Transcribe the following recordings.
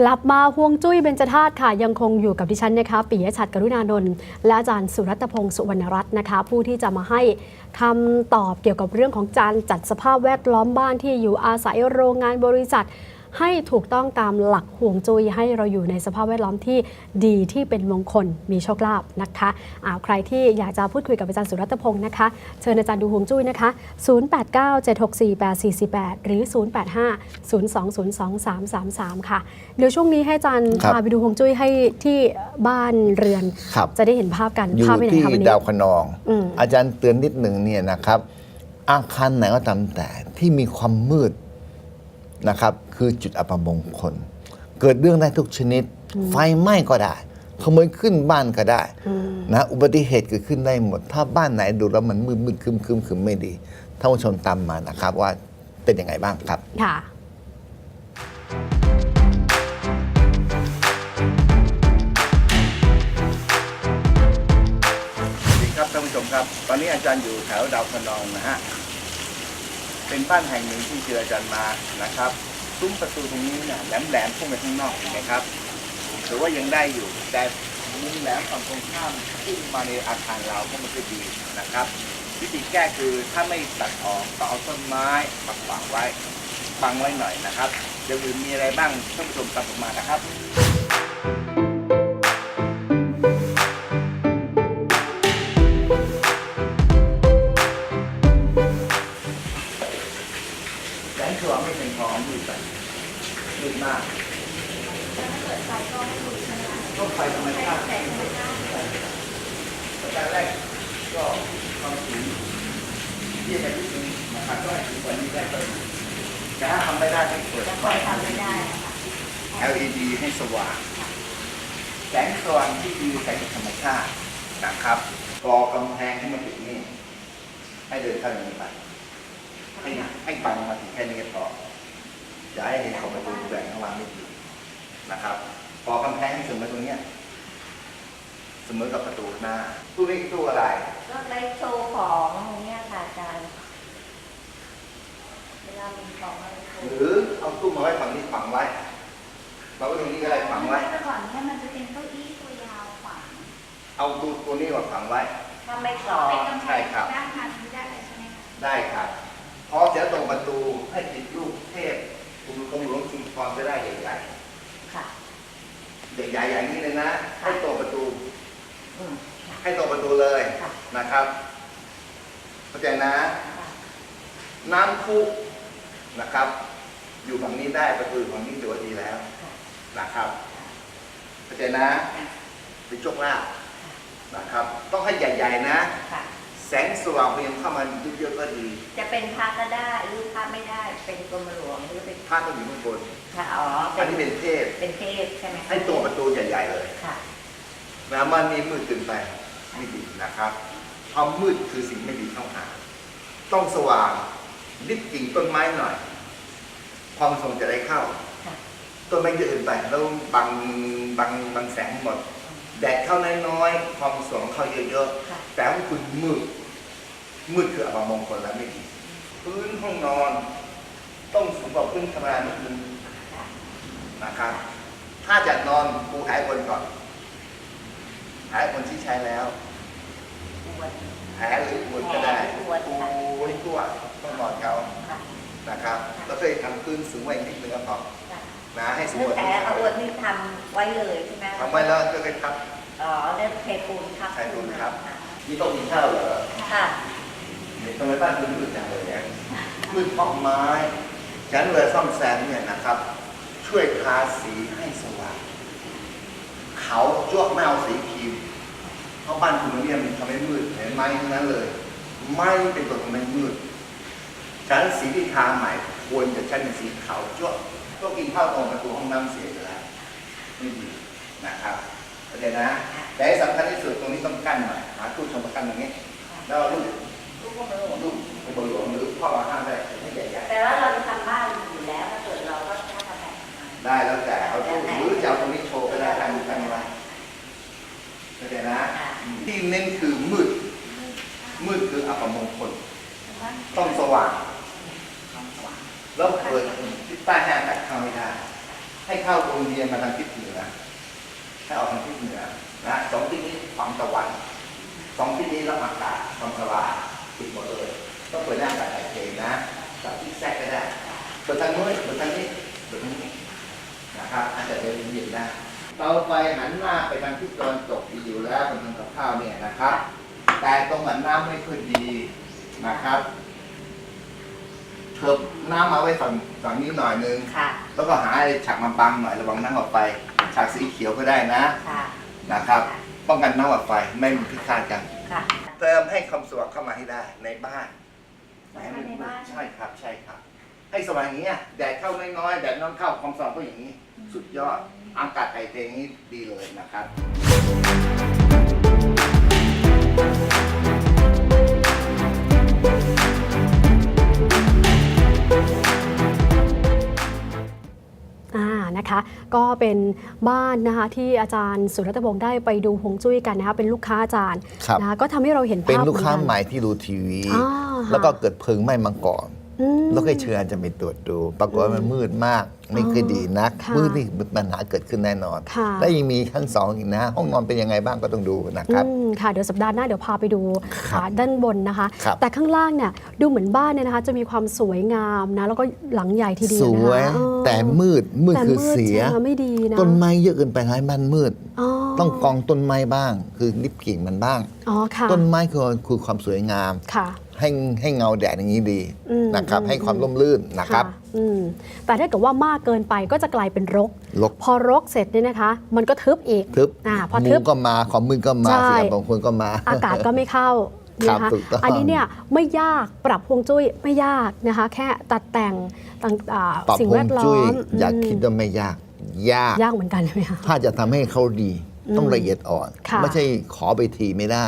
กลับมาห่วงจุ้ยเบญจธาตุค่ะ ยังคงอยู่กับดิฉันนะคะปิยะชัดกรุณานนท์และอาจารย์สุรัตพงศ์สุวรรณรัตน์นะคะ ผู้ที่จะมาให้คำตอบเกี่ยวกับเรื่องของการจัดสภาพแวดล้อมบ้านที่อยู่อาศัยโรงงานบริษัท ให้ถูกต้องตามหลักห่วงจุ้ยให้เราอยู่ในสภาพแวดล้อมที่ดีที่เป็นมงคลมีโชคลาภนะคะอ่าใครที่อยากจะพูดคุยกับอาจารย์สุรัตพงศ์นะคะ เชิญอาจารย์ดูห่วงจุ้ยนะคะ 0897648448 หรือ 0850202333 ค่ะ เดี๋ยวช่วงนี้ให้อาจารย์ครับพาไปดูห่วงจุ้ยให้ที่บ้านเรือนครับจะได้เห็นภาพกันอยู่ภาพไปไหนที่คะวันนี้ดาวคะนองอืมอาจารย์เตือนนิดหนึ่งเนี่ยนะครับ อาคารไหนก็ตามแต่ที่มีความมืด นะครับคือจุดอัปมงคล เกิดเรื่องได้ทุกชนิด ไฟไหม้ก็ได้ขโมยขึ้นบ้านก็ได้นะอุบัติเหตุเกิดขึ้นได้หมด ถ้าบ้านไหนดูแล้วมันมืดมืดๆคึมคึมคึมไม่ดีท่านผู้ชมตามมานะครับว่าเป็นยังไงบ้างครับค่ะสวัสดีครับท่านผู้ชมครับ ตอนนี้อาจารย์อยู่แถวดาวคะนองนะฮะ เป็นบ้านแห่งหนึ่งที่เจออาจารย์มานะครับซุ้มประตูตรงนี้เนี่ยแหลมๆพุ่งไปข้างนอกเห็นไหมครับถือว่ายังได้อยู่แต่มุมแหลมฝั่งตรงข้ามพุ่งมาในอาคารเราก็ไม่ค่อยดีนะครับวิธีแก้คือถ้าไม่ตัดออกก็เอาต้นไม้มาขวางไว้บังไว้หน่อยนะครับเดี๋ยวอื่นมีอะไรบ้างท่านผู้ชมตามผมมานะครับ ที่ไปที่สูงนะครับก็ให้ถึงกว่านี้ได้ก็ดีแต่ถ้าทำไม่ได้ให้เปิดไฟ LED ให้สว่าง แสงสว่างที่ดีแสงจากธรรมชาตินะครับก่อกำแพงให้มันถึงนี่ ให้เดินเข้าอย่างนี้ไป ให้ให้บังมาถึงแค่นี้ก็พออย่าให้เห็นของประตูแบ่งข้างล่างไม่ดีนะครับพอกำแพงให้ถึงมาตรงเนี้ยเสมอกับประตูหน้าตู้นี้คือตู้อะไร ก็ไลฟ์โชว์ของเนี่ยค่ะอาจารย์เวลามีของอะไรโช หว์รือเอาตู้มาไว้ฝั่งนี้ฝังไว้เราก็ตรงนี้ก็ได้ฝังไว้แต่ก่อนเนี่ยมันจะเป็นเก้าอี้ตัวยาวขวางเอาตู้ตัวนี้มาฝังไว้ ถ้าไม่สอเป็นบกำแพใช่งครับด้านทางนี้ได้เลยใช่ไหมคะได้ครับพอเสียตรงประตูให้ติดรูปเทพคุณกรมหลวงชุมพรจะได้ใหญ่ค่ะๆใหญ่ๆอย่างนี้เลยนะ ให้ตรงประตูอืมค่ะให้ตรงประตูเลยค่ะนะครับเข้าใจนะค่ะน้ำพุ นะครับ อยู่ฝั่งนี้ได้ประตูฝั่งนี้ถือว่าดีแล้วค่ะนะครับเข้าใจนะเป็นโชคลาภนะครับ ต้องให้ใหญ่ ๆ นะ ค่ะ แสงสว่างเพียงเข้ามาเยอะๆก็ดีจะเป็นพระก็ได้หรือพระไม่ได้ เป็นกรมหลวงหรือเป็นผ้าต้องอยู่ข้างบนค่ะอ๋ออันนี้เป็นเทพ เป็นเทพใช่ไหมคะให้ตัวประตูใหญ่ ๆ เลยค่ะ นะมันมีมืดเกินไปไม่ดีนะครับความมืดคือสิ่งไม่ดีเข้าหา ต้องสว่าง ริบกิ่งต้นไม้หน่อย ความทรงจะได้เข้าค่ะต้นไม้เยอะเกินไปแล้วบังบังบังแสงหมด แดดเข้าน้อยๆความสว่างเข้าเยอะค่ะๆ แต่ว่าคุณมืด มืดคืออัปมงคลแล้วไม่ดีพื้นห้องนอน ต้องสูงกว่าพื้นธรรมดานิดนึงค่ะนะครับ ถ้าจะนอนปูหายบนก่อนหายบนที่ใช้แล้วบวช แผลหรือปวดก็ได้แผลหรือปวดปูให้ทั่วต้องนอนเขาค่ะนะครับ แล้วก็ทำพื้นสูงไว้นิดนึงก็พอค่ะนะให้สูงคือกว่าแผลนี้เอาอวดนี่ทำไว้เลยใช่ไหมทำไว้แล้วก็ค่อยทับอ๋อได้เทปูนครับใช้ปูนครับมีโต๊ะกินข้าวเหรอค่ะเนี่ยทำไมบ้านคุณมืดจังเลยเนี่ยมืดเพราะไม้ฉันเวลาซ่อมแซมเนี่ยนะครับ ช่วยทาสีให้สว่างเขาจ้วกไม่เอาสีครีม เพราะบ้านคุณเนี่ยมันทำให้มืดเห็นไหมทั้งนั้นเลย ไม่เป็นตัวทำให้มืดฉะนั้นสีที่ทาใหม่ควรจะใช้เป็นสีขาวจ้วกก็กินข้าวตรงประตูห้องน้ำเสียอยู่แล้วไม่ดีนะครับเข้าใจนะแต่ที่สำคัญที่สุดตรงนี้ต้องกั้นหน่อยหาตู้ชมมากั้นตรงนี้ แล้วเอาลูกลูกก็ไม่รู้ลูกไปบนหลวงหรือพ่อมาห้ามได้ให้ใหญ่แต่ว่าเราจะทำบ้านอยู่แล้วถ้าเกิดเราก็ถ้าทำแบบๆได้แล้วแต่เอาตู้หรือจะเอาตรงนี้โชว์ก็ได้ตั้งตั้งไว้เข้าใจนะ ที่เน้นคือมืด มืดคืออัปมงคล ต้องสว่าง แล้วเปิดที่ใต้แห้งแต่เข้าไม่ได้ ให้เข้าโรงเรียนมาทางทิศเหนือ ให้ออกทางทิศเหนือนะสองทิศนี้ฝั่งตะวัน สองทิศนี้รับอากาศความสว่างปิดหมดเลยต้องเปิดหน้าอากาศถ่ายเทนะกับที่แทรกก็ได้เปิดทางโน้นเปิดทางนี้เปิดทางนี้นะครับอาจจะเดินเย็นได้เตาไฟหันหน้าไปทางทิศตะวันตกดีอยู่แล้วค นทำกับข้าวเนี่ยนะครับ แต่ตรงหันน้ำไม่ค่อยดีนะครับเถิบน้ำมาไว้ฝั่งฝั่งนี้หน่อยนึงค่ะ แล้วก็หาอะไรฉากมาบังหน่อยระวังน้ำออกไป ฉากสีเขียวก็ได้นะค่ะนะครับ ป้องกันน้ำออกไปไม่มีพิษข้ากันค่ะ เติมให้ความสว่างเข้ามาให้ได้ในบ้านในบ้านใช่ครับใช่ครับให้สว่างอย่างเงี้ยแดดเข้าน้อยๆแดดน้ำเข้าความสว่างก็อย่างนี้ สุดยอดอากาศไทยเทอย่างนี้ดีเลยนะครับอ่า นะคะก็เป็นบ้านนะคะที่อาจารย์สุรัตน์พงศ์ได้ไปดูฮวงจุ้ยกันนะคะเป็นลูกค้าอาจารย์ครับนะคะก็ทำให้เราเห็นเป็นภาพลูกค้าเอนนใหม่ที่ดูทีวีอ่าฮะแล้วก็เกิดเพลิงไหม้มาก่อนอืมแล้วก็เชิญอาจารย์ไปตรวจดู ปรากฏว่ามันมืดมากไม่เคอยดีนักค่ะมืดนี่ปัญหาเกิดขึ้นแน่นอนค่ะและยังมีชั้นสองอีกนะ ห้องนอนเป็นยังไงบ้างก็ต้องดูนะครับอืม ค่ะ เดี๋ยวสัปดาห์หน้าเดี๋ยวพาไปดูครับอ่าด้านบนนะคะ ครับแต่ข้างล่างเนี่ยดูเหมือนบ้านเนี่ยนะคะ จะมีความสวยงามนะ แล้วก็หลังใหญ่ทีเดียวสนะคะวยเออแต่มืดมืดแต่คือเสีย ใช่ไหมไม่ดีนะต้นไม้เยอะเกินไปให้บ้านมืด อ๋อต้องกองต้นไม้บ้าง คือริบกิ่งมันบ้าง อ๋อค่ะต้นไม้คือคือความสวยงาม ค่ะ ให้ให้เงาแดดอย่างนี้ดีอืมนะครับ อืม ให้ความร่มรื่นนะครับอืมแต่ถ้าเกิดว่ามากเกินไปก็จะกลายเป็นรก ลกพอรกเสร็จเนี่ยนะคะ มันก็ทึบอีก ทึบอ่าพอหมูทึบก็มาของมือก็มาใช่ เสียงบางคนก็มา อากาศก็ไม่เข้าครับนะคะถูกต้อง อันนี้เนี่ยไม่ยากปรับฮวงจุ้ยไม่ยากนะคะ แค่ตัดแต่งต่างอ่าปรับสิ่งฮวแวงดล้อจุ้ยมอย่าอืมคิดว่าไม่ยาก ยาก ยากเหมือนกันใช่ไหมคะ ถ้าจะทำให้เขาดีต้องละเอียดอ่อน ค่ะไม่ใช่ขอไปทีไม่ได้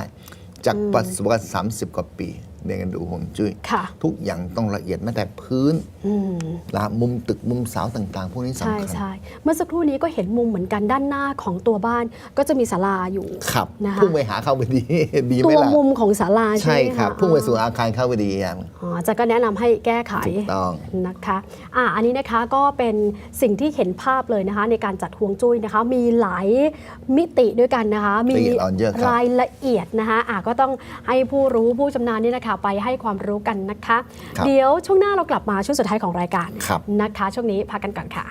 จากอืมประสบการณ์30 กว่าปี เรียนกันดูฮวงจุ้ยค่ะทุกอย่างต้องละเอียดแม้แต่พื้นอืมนะมุมตึกมุมเสาต่างๆ พวกนี้ใช่สำคัญใช่เมื่อสักครู่นี้ก็เห็นมุมเหมือนกันด้านหน้าของตัวบ้านก็จะมีศาลาอยู่ครับนะคะพุ่งไปหาเข้าไปดีดีไหมตัวล่ะมุมของศาลาใช่ใช่ไหมะครับพุ่งไปสู่อาคารเข้าไปดีอย่างอ๋ออาจะก็แนะนำให้แก้ไขถูกต้องนะคะอะอันนี้นะคะก็เป็นสิ่งที่เห็นภาพเลยนะคะ ในการจัดฮวงจุ้ยนะคะมีหลายมิติด้วยกันนะคะมีละเอียดอ่อนเยอะครับรายละเอียดนะคะอะก็ต้องให้ผู้รู้ผู้ชำนาญนี่นะคะไปให้ความรู้กันนะคะครับเดี๋ยวช่วงหน้าเรากลับมาช่วงสุดท้ายของรายการครับนะคะ ช่วงนี้พักกันก่อนค่ะ